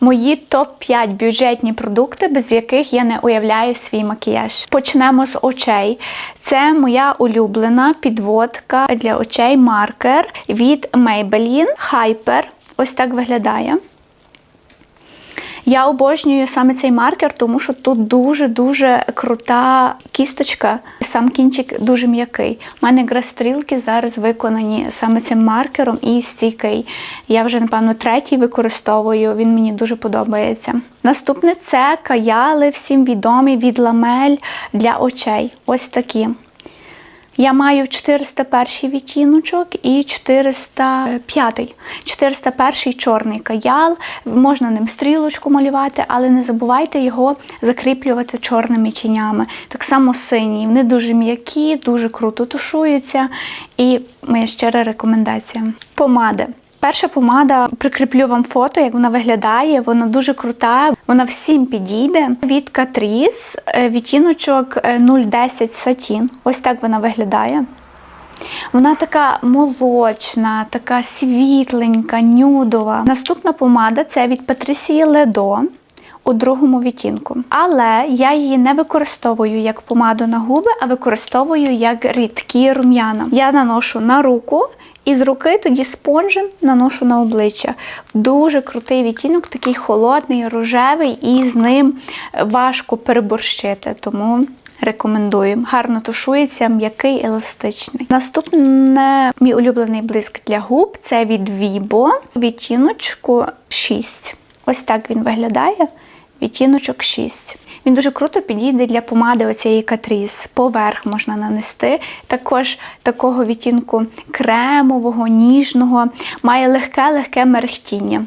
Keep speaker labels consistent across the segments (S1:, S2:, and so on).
S1: Мої топ-5 бюджетні продукти, без яких я не уявляю свій макіяж. Почнемо з очей. Це моя улюблена підводка для очей маркер від Maybelline Hyper. Ось так виглядає. Я обожнюю саме цей маркер, тому що тут дуже-дуже крута кісточка, сам кінчик дуже м'який. У мене якраз стрілки зараз виконані саме цим маркером і стійкий. Я вже, напевно, третій використовую, він мені дуже подобається. Наступне це каяли, всім відомі від ламель для очей. Ось такі. Я маю 401 відтіночок і 405. 401 чорний каял. Можна ним стрілочку малювати, але не забувайте його закріплювати чорними тінями. Так само синій. Вони дуже м'які, дуже круто тушуються. І моя щира рекомендація. Помади. Перша помада, прикріплю вам фото, як вона виглядає. Вона дуже крута, вона всім підійде. Від Catrice, е, відтіночок е, 010 Satin. Ось так вона виглядає. Вона така молочна, така світленька, нюдова. Наступна помада це від Patricia Ledo у другому відтінку. Але я її не використовую як помаду на губи, а використовую як рідкі рум'яна. Я наношу на руку. І з руки тоді спонжем наношу на обличчя. Дуже крутий відтінок, такий холодний, рожевий, і з ним важко переборщити. Тому рекомендую. Гарно тушується, м'який, еластичний. Наступне мій улюблений блиск для губ це від Vibo, відтіночку 6. Ось так він виглядає. Відтіночок 6. Він дуже круто підійде для помади оцієї катріс. Поверх можна нанести. Також такого відтінку кремового, ніжного, має легке-легке мерехтіння.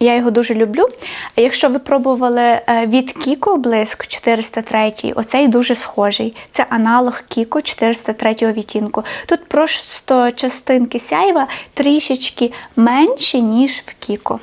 S1: Я його дуже люблю. Якщо ви пробували е, від Kiko блиск 403, оцей дуже схожий. Це аналог Kiko 403 відтінку. Тут просто частинки сяйва трішечки менші, ніж в Kiko.